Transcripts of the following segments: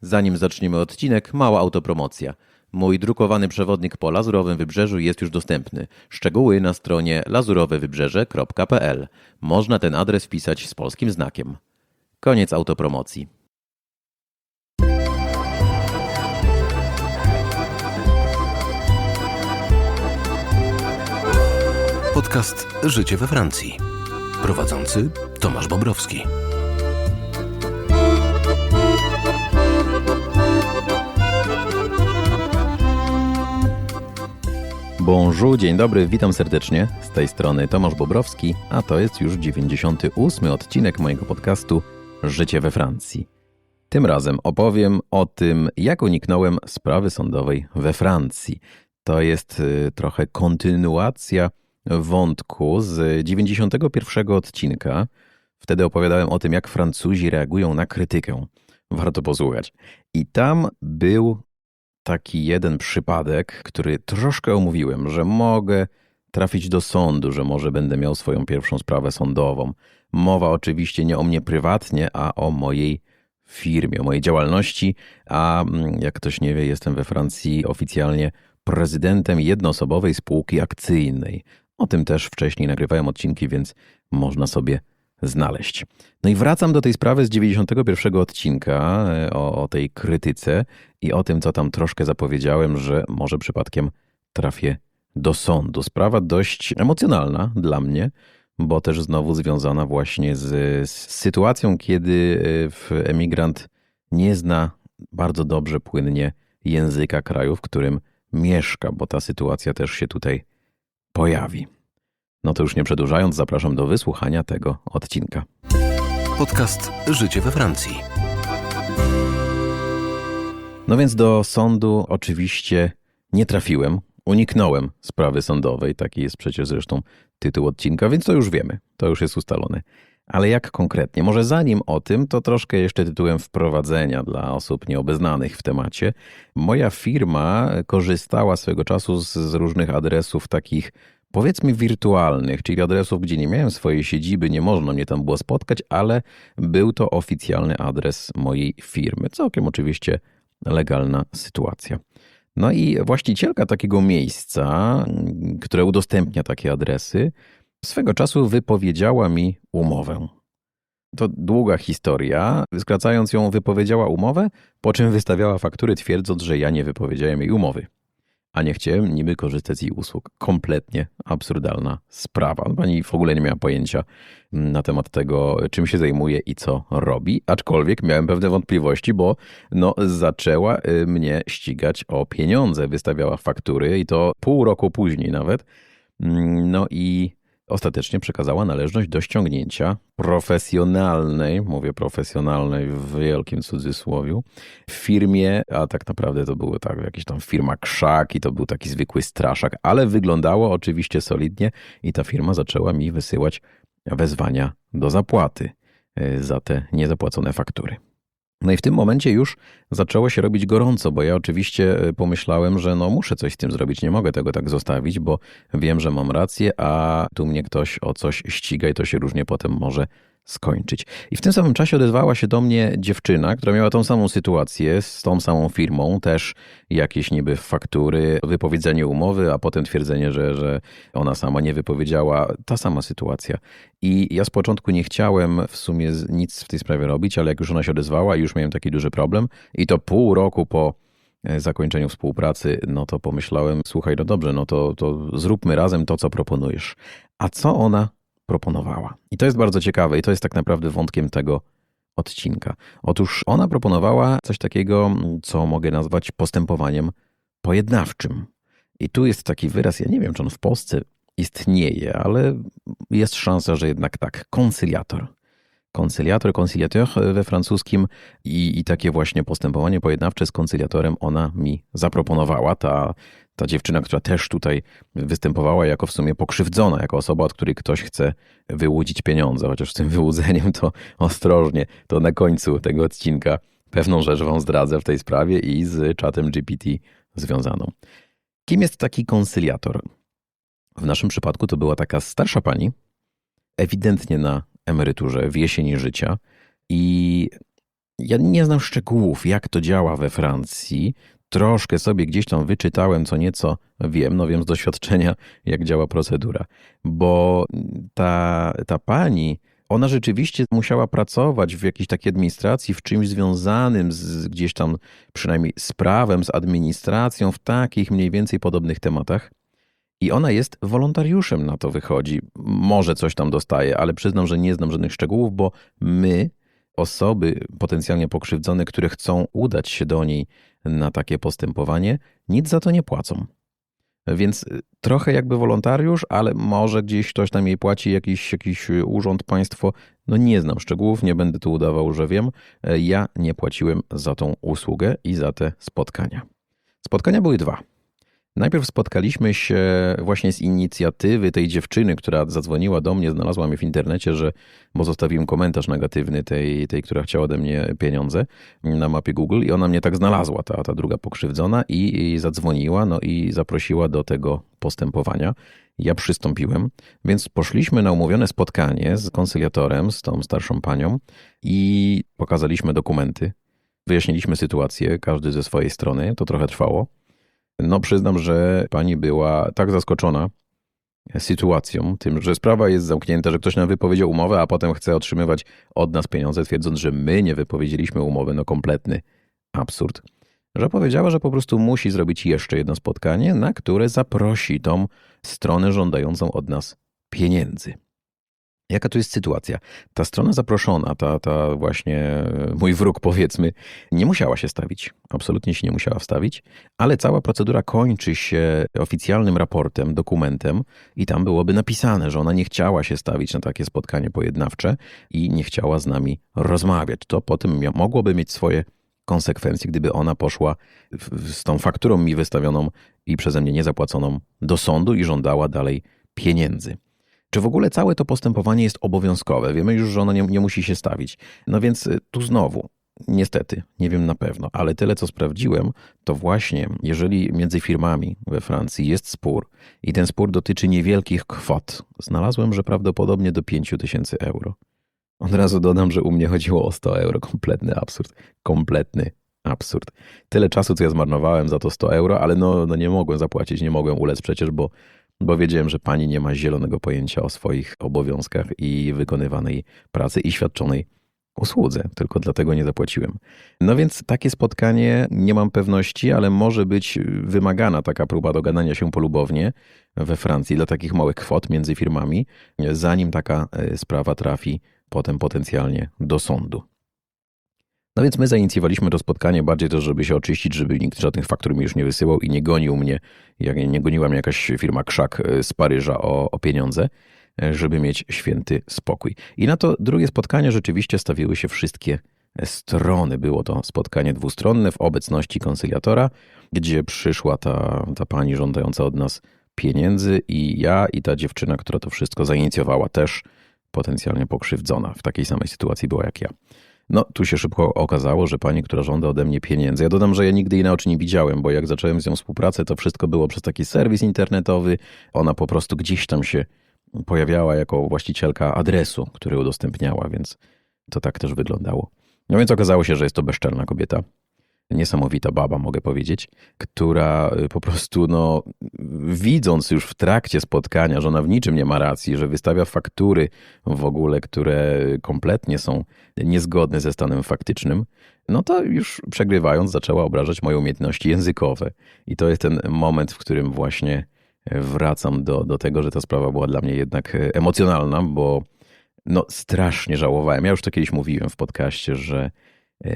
Zanim zaczniemy odcinek, mała autopromocja. Mój drukowany przewodnik po Lazurowym Wybrzeżu jest już dostępny. Szczegóły na stronie lazurowewybrzeże.pl. Można ten adres wpisać z polskim znakiem. Koniec autopromocji. Podcast Życie we Francji. Prowadzący Tomasz Bobrowski. Bonjour, dzień dobry, witam serdecznie. Z tej strony Tomasz Bobrowski, a to jest już 98 odcinek mojego podcastu Życie we Francji. Tym razem opowiem o tym, jak uniknąłem sprawy sądowej we Francji. To jest y, trochę kontynuacja wątku z 91 odcinka. Wtedy opowiadałem o tym, jak Francuzi reagują na krytykę. Warto posłuchać. I tam był taki jeden przypadek, który troszkę omówiłem, że mogę trafić do sądu, że może będę miał swoją pierwszą sprawę sądową. Mowa oczywiście nie o mnie prywatnie, a o mojej firmie, o mojej działalności, a mm, jak ktoś nie wie, jestem we Francji oficjalnie prezydentem jednoosobowej spółki akcyjnej. O tym też wcześniej nagrywałem odcinki, więc można sobie znaleźć. No i wracam do tej sprawy z 91 odcinka e, o, o tej krytyce i o tym, co tam troszkę zapowiedziałem, że może przypadkiem trafię do sądu. Sprawa dość emocjonalna dla mnie, bo też znowu związana właśnie z, z sytuacją, kiedy e, emigrant nie zna bardzo dobrze, płynnie języka kraju, w którym mieszka, bo ta sytuacja też się tutaj pojawi. No to już nie przedłużając, zapraszam do wysłuchania tego odcinka. Podcast Życie we Francji. No więc do sądu oczywiście nie trafiłem, uniknąłem sprawy sądowej, taki jest przecież zresztą tytuł odcinka, więc to już wiemy, to już jest ustalone. Ale jak konkretnie? Może zanim o tym, to troszkę jeszcze tytułem wprowadzenia dla osób nieobeznanych w temacie. Moja firma korzystała swego czasu z, z różnych adresów takich powiedzmy wirtualnych, czyli adresów, gdzie nie miałem swojej siedziby, nie można mnie tam było spotkać, ale był to oficjalny adres mojej firmy. Całkiem oczywiście legalna sytuacja. No i właścicielka takiego miejsca, które udostępnia takie adresy, swego czasu wypowiedziała mi umowę. To długa historia. Skracając ją, wypowiedziała umowę, po czym wystawiała faktury, twierdząc, że ja nie wypowiedziałem jej umowy a nie chciałem niby korzystać z jej usług. Kompletnie absurdalna sprawa. Pani w ogóle nie miała pojęcia na temat tego, czym się zajmuje i co robi, aczkolwiek miałem pewne wątpliwości, bo no, zaczęła y, mnie ścigać o pieniądze, wystawiała faktury i to pół roku później nawet. Mm, no i ostatecznie przekazała należność do ściągnięcia profesjonalnej, mówię profesjonalnej w wielkim cudzysłowiu, firmie, a tak naprawdę to były tak, jakaś tam firma krzak i to był taki zwykły straszak, ale wyglądało oczywiście solidnie i ta firma zaczęła mi wysyłać wezwania do zapłaty y, za te niezapłacone faktury. No i w tym momencie już zaczęło się robić gorąco, bo ja oczywiście e, pomyślałem, że no muszę coś z tym zrobić, nie mogę tego tak zostawić, bo wiem, że mam rację, a tu mnie ktoś o coś ściga i to się różnie potem może skończyć. I w tym samym czasie odezwała się do mnie dziewczyna, która miała tą samą sytuację z tą samą firmą, też jakieś niby faktury, wypowiedzenie umowy, a potem twierdzenie, że, że ona sama nie wypowiedziała. Ta sama sytuacja. I ja z początku nie chciałem w sumie nic w tej sprawie robić, ale jak już ona się odezwała i już miałem taki duży problem i to pół roku po e, zakończeniu współpracy, no to pomyślałem, słuchaj, no dobrze, no to, to zróbmy razem to, co proponujesz. A co ona proponowała. I to jest bardzo ciekawe i to jest tak naprawdę wątkiem tego odcinka. Otóż ona proponowała coś takiego, co mogę nazwać postępowaniem pojednawczym. I tu jest taki wyraz, ja nie wiem, czy on w Polsce istnieje, ale jest szansa, że jednak tak. Koncyliator. Koncyliator, koncyliateur we francuskim i, i takie właśnie postępowanie pojednawcze z koncyliatorem ona mi zaproponowała. Ta ta dziewczyna, która też tutaj występowała jako w sumie pokrzywdzona, jako osoba, od której ktoś chce wyłudzić pieniądze, chociaż z tym wyłudzeniem to ostrożnie, to na końcu tego odcinka pewną rzecz wam zdradzę w tej sprawie i z czatem GPT związaną. Kim jest taki konsyliator? W naszym przypadku to była taka starsza pani, ewidentnie na emeryturze, w jesieni życia i Ja nie znam szczegółów, jak to działa we Francji. Troszkę sobie gdzieś tam wyczytałem, co nieco wiem, no wiem z doświadczenia, jak działa procedura. Bo ta, ta pani, ona rzeczywiście musiała pracować w jakiejś takiej administracji, w czymś związanym z gdzieś tam przynajmniej z prawem, z administracją, w takich mniej więcej podobnych tematach. I ona jest wolontariuszem na to wychodzi. Może coś tam dostaje, ale przyznam, że nie znam żadnych szczegółów, bo my, osoby potencjalnie pokrzywdzone, które chcą udać się do niej na takie postępowanie, nic za to nie płacą. Więc trochę jakby wolontariusz, ale może gdzieś ktoś tam jej płaci, jakiś, jakiś urząd, państwo. No nie znam szczegółów, nie będę tu udawał, że wiem. Ja nie płaciłem za tą usługę i za te spotkania. Spotkania były dwa. Najpierw spotkaliśmy się właśnie z inicjatywy tej dziewczyny, która zadzwoniła do mnie, znalazła mnie w internecie, że, bo zostawiłem komentarz negatywny tej, tej która chciała ode mnie pieniądze na mapie Google i ona mnie tak znalazła, ta, ta druga pokrzywdzona i, i zadzwoniła, no i zaprosiła do tego postępowania. Ja przystąpiłem, więc poszliśmy na umówione spotkanie z konsyliatorem, z tą starszą panią i pokazaliśmy dokumenty. Wyjaśniliśmy sytuację, każdy ze swojej strony. To trochę trwało. No, przyznam, że pani była tak zaskoczona sytuacją, tym, że sprawa jest zamknięta, że ktoś nam wypowiedział umowę, a potem chce otrzymywać od nas pieniądze, twierdząc, że my nie wypowiedzieliśmy umowy. No, kompletny absurd. Że powiedziała, że po prostu musi zrobić jeszcze jedno spotkanie, na które zaprosi tą stronę żądającą od nas pieniędzy. Jaka tu jest sytuacja? Ta strona zaproszona, ta, ta właśnie mój wróg powiedzmy, nie musiała się stawić. Absolutnie się nie musiała wstawić, ale cała procedura kończy się oficjalnym raportem, dokumentem i tam byłoby napisane, że ona nie chciała się stawić na takie spotkanie pojednawcze i nie chciała z nami rozmawiać. To potem mogłoby mieć swoje konsekwencje, gdyby ona poszła z tą fakturą mi wystawioną i przeze mnie niezapłaconą do sądu i żądała dalej pieniędzy. Czy w ogóle całe to postępowanie jest obowiązkowe? Wiemy już, że ono nie, nie musi się stawić. No więc y, tu znowu, Niestety, nie wiem na pewno, ale tyle co sprawdziłem, to właśnie jeżeli między firmami we Francji jest spór i ten spór dotyczy niewielkich kwot, znalazłem, że prawdopodobnie do 5 tysięcy euro. Od razu dodam, że u mnie chodziło o 100 euro. Kompletny absurd. Kompletny absurd. Tyle czasu, co ja zmarnowałem za to 100 euro, ale no, no nie mogłem zapłacić, nie mogłem ulec przecież, bo bo wiedziałem, że pani nie ma zielonego pojęcia o swoich obowiązkach i wykonywanej pracy i świadczonej usłudze, tylko dlatego nie zapłaciłem. No więc takie spotkanie nie mam pewności, ale może być wymagana taka próba dogadania się polubownie we Francji dla takich małych kwot między firmami, zanim taka e, sprawa trafi potem potencjalnie do sądu. No więc my zainicjowaliśmy to spotkanie bardziej to, żeby się oczyścić, żeby nikt żadnych faktur mi już nie wysyłał i nie gonił mnie, jak nie goniła mnie jakaś firma Krzak e, z Paryża o, o pieniądze, e, żeby mieć święty spokój. I na to drugie spotkanie rzeczywiście stawiły się wszystkie strony. Było to spotkanie dwustronne w obecności konsyliatora, gdzie przyszła ta, ta pani żądająca od nas pieniędzy i ja i ta dziewczyna, która to wszystko zainicjowała też potencjalnie pokrzywdzona. W takiej samej sytuacji była jak ja. No, tu się szybko okazało, że pani, która żąda ode mnie pieniędzy. Ja dodam, że ja nigdy jej na oczy nie widziałem, bo jak zacząłem z nią współpracę, to wszystko było przez taki serwis internetowy. Ona po prostu gdzieś tam się pojawiała jako właścicielka adresu, który udostępniała, więc to tak też wyglądało. No więc okazało się, że jest to bezczelna kobieta, niesamowita baba, mogę powiedzieć, która y, po prostu, no, widząc już w trakcie spotkania, że ona w niczym nie ma racji, że wystawia faktury w ogóle, które kompletnie są niezgodne ze stanem faktycznym, no to już przegrywając zaczęła obrażać moje umiejętności językowe. I to jest ten moment, w którym właśnie wracam do, do tego, że ta sprawa była dla mnie jednak emocjonalna, bo no strasznie żałowałem. Ja już to kiedyś mówiłem w podcaście, że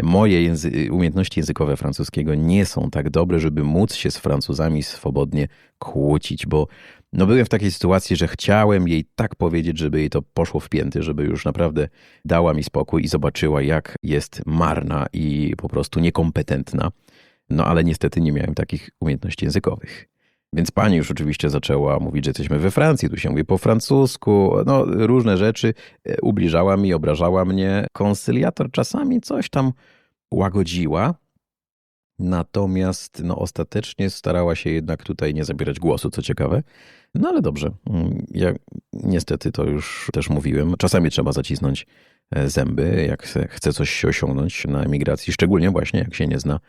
moje języ umiejętności językowe francuskiego nie są tak dobre, żeby móc się z Francuzami swobodnie kłócić, bo no byłem w takiej sytuacji, że chciałem jej tak powiedzieć, żeby jej to poszło w pięty, żeby już naprawdę dała mi spokój i zobaczyła, jak jest marna i po prostu niekompetentna. No ale niestety nie miałem takich umiejętności językowych. Więc pani już oczywiście zaczęła mówić, że jesteśmy we Francji, tu się mówi po francusku, no różne rzeczy. E, ubliżała mi, obrażała mnie. Konsyliator czasami coś tam łagodziła, Natomiast no, ostatecznie starała się jednak tutaj nie zabierać głosu, co ciekawe. No ale dobrze. Mm, Ja niestety to już też mówiłem. Czasami trzeba zacisnąć e, zęby, jak chce coś osiągnąć na emigracji, szczególnie właśnie jak się nie zna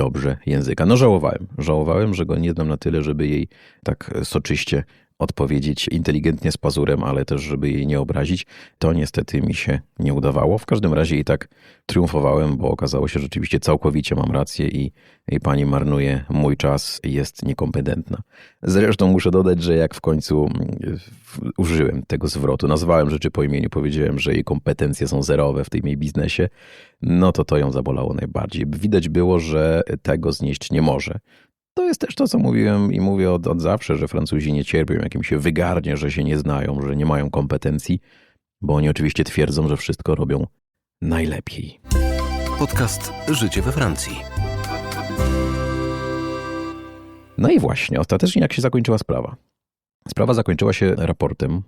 dobrze języka. No żałowałem. Żałowałem, że go nie znam na tyle, żeby jej tak soczyście odpowiedzieć inteligentnie z pazurem, ale też, żeby jej nie obrazić. To niestety mi się nie udawało. W każdym razie i tak triumfowałem, bo okazało się, że rzeczywiście całkowicie mam rację i, i pani marnuje mój czas jest niekompetentna. Zresztą muszę dodać, że jak w końcu mm, użyłem tego zwrotu, nazwałem rzeczy po imieniu, powiedziałem, że jej kompetencje są zerowe w tym jej biznesie, no to to ją zabolało najbardziej. Widać było, że tego znieść nie może. To jest też to, co mówiłem i mówię od, od zawsze, że Francuzi nie cierpią, jak im się wygarnie, że się nie znają, że nie mają kompetencji, bo oni oczywiście twierdzą, że wszystko robią najlepiej. Podcast Życie we Francji. No i właśnie, ostatecznie jak się zakończyła sprawa? Sprawa zakończyła się raportem.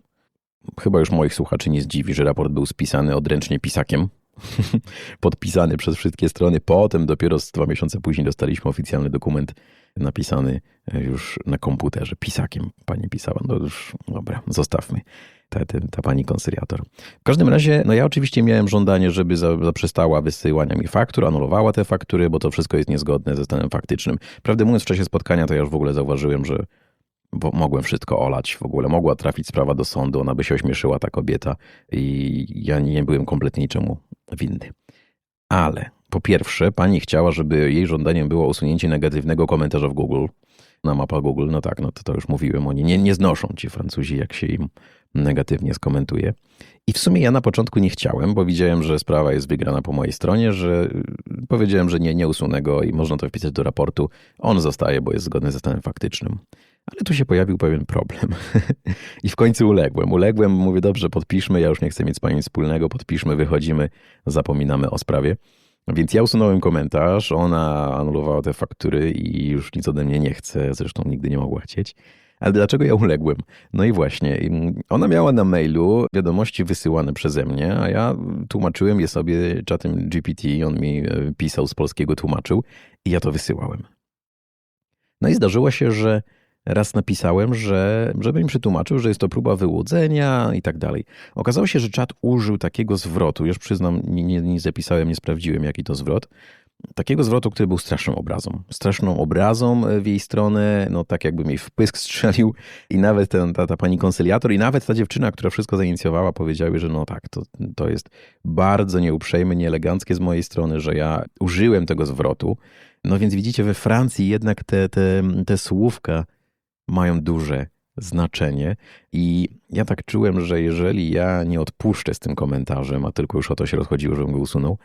Chyba już moich słuchaczy nie zdziwi, że raport był spisany odręcznie pisakiem. Podpisany przez wszystkie strony. Potem dopiero z dwa miesiące później dostaliśmy oficjalny dokument napisany już na komputerze. Pisakiem pani pisała. No już, dobra, zostawmy. Ta, ta, ta pani konsyliator. W każdym razie, no ja oczywiście miałem żądanie, żeby za- zaprzestała wysyłania mi faktur, anulowała te faktury, bo to wszystko jest niezgodne ze stanem faktycznym. Prawdę mówiąc, w czasie spotkania to ja już w ogóle zauważyłem, że mogłem wszystko olać. W ogóle mogła trafić sprawa do sądu, ona by się ośmieszyła, ta kobieta, i ja nie byłem kompletnie niczemu winny. Ale po pierwsze, pani chciała, żeby jej żądaniem było usunięcie negatywnego komentarza w Google. Na mapa Google, no tak, no to, to już mówiłem, oni nie, nie znoszą ci Francuzi, jak się im negatywnie skomentuje. I w sumie ja na początku nie chciałem, bo widziałem, że sprawa jest wygrana po mojej stronie, że y, powiedziałem, że nie, nie usunę go i można to wpisać do raportu. On zostaje, bo jest zgodny ze stanem faktycznym. Ale tu się pojawił pewien problem. I w końcu uległem. Uległem, mówię, dobrze, podpiszmy, ja już nie chcę mieć z panią nic wspólnego, podpiszmy, wychodzimy, zapominamy o sprawie. Więc ja usunąłem komentarz, ona anulowała te faktury i już nic ode mnie nie chce, zresztą nigdy nie mogła chcieć. Ale dlaczego ja uległem? No i właśnie, im- ona miała na mailu wiadomości wysyłane przeze mnie, a ja tłumaczyłem je sobie czatem GPT, on mi e, pisał z polskiego, tłumaczył i ja to wysyłałem. No i zdarzyło się, że raz napisałem, że żeby mi przetłumaczył, że jest to próba wyłudzenia i tak dalej. Okazało się, że czat użył takiego zwrotu, już przyznam, nie, nie, nie zapisałem, nie sprawdziłem, jaki to zwrot, takiego zwrotu, który był straszną obrazą. Straszną obrazą w jej stronę, no tak jakby mi w pysk strzelił i nawet ten, ta, ta pani konsyliator i nawet ta dziewczyna, która wszystko zainicjowała, powiedziały, że no tak, to, to jest bardzo nieuprzejme, nieeleganckie z mojej strony, że ja użyłem tego zwrotu. No więc widzicie, we Francji jednak te, te, te słówka mają duże znaczenie. I ja tak czułem, że jeżeli ja nie odpuszczę z tym komentarzem, a tylko już o to się rozchodziło, żebym go usunął,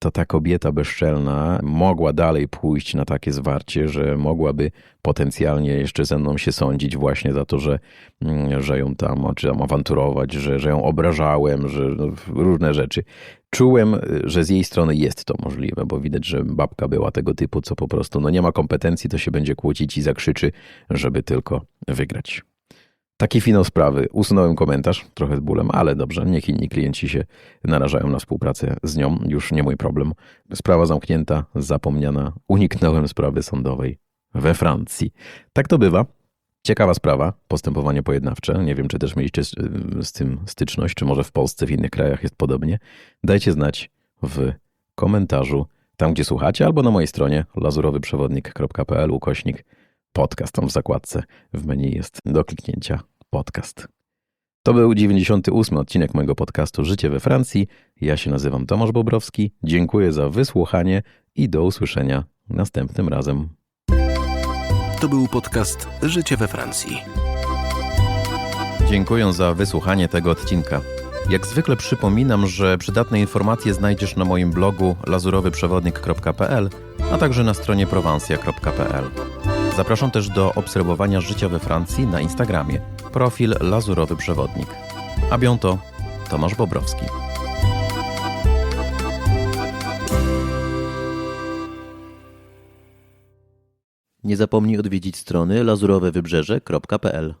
to ta kobieta bezczelna mogła dalej pójść na takie zwarcie, że mogłaby potencjalnie jeszcze ze mną się sądzić właśnie za to, że, mm, że ją tam, czy tam awanturować, że, że ją obrażałem, że no, różne rzeczy. Czułem, że z jej strony jest to możliwe, bo widać, że babka była tego typu, co po prostu no nie ma kompetencji, to się będzie kłócić i zakrzyczy, żeby tylko wygrać. Taki finał sprawy. Usunąłem komentarz, trochę z bólem, ale dobrze, niech inni klienci się narażają na współpracę z nią, już nie mój problem. Sprawa zamknięta, zapomniana, uniknąłem sprawy sądowej we Francji. Tak to bywa. Ciekawa sprawa, postępowanie pojednawcze. Nie wiem, czy też mieliście z, z tym styczność, czy może w Polsce, w innych krajach jest podobnie. Dajcie znać w komentarzu, tam gdzie słuchacie, albo na mojej stronie lazurowyprzewodnik.pl ukośnik podcast. Tam w zakładce w menu jest do kliknięcia podcast. To był 98 odcinek mojego podcastu Życie we Francji. Ja się nazywam Tomasz Bobrowski. Dziękuję za wysłuchanie i do usłyszenia następnym razem. To był podcast Życie we Francji. Dziękuję za wysłuchanie tego odcinka. Jak zwykle przypominam, że przydatne informacje znajdziesz na moim blogu lazurowyprzewodnik.pl, a także na stronie prowansja.pl. Zapraszam też do obserwowania życia we Francji na Instagramie. Profil Lazurowy Przewodnik. A biąto Tomasz Bobrowski. Nie zapomnij odwiedzić strony lazurowewybrzeże.pl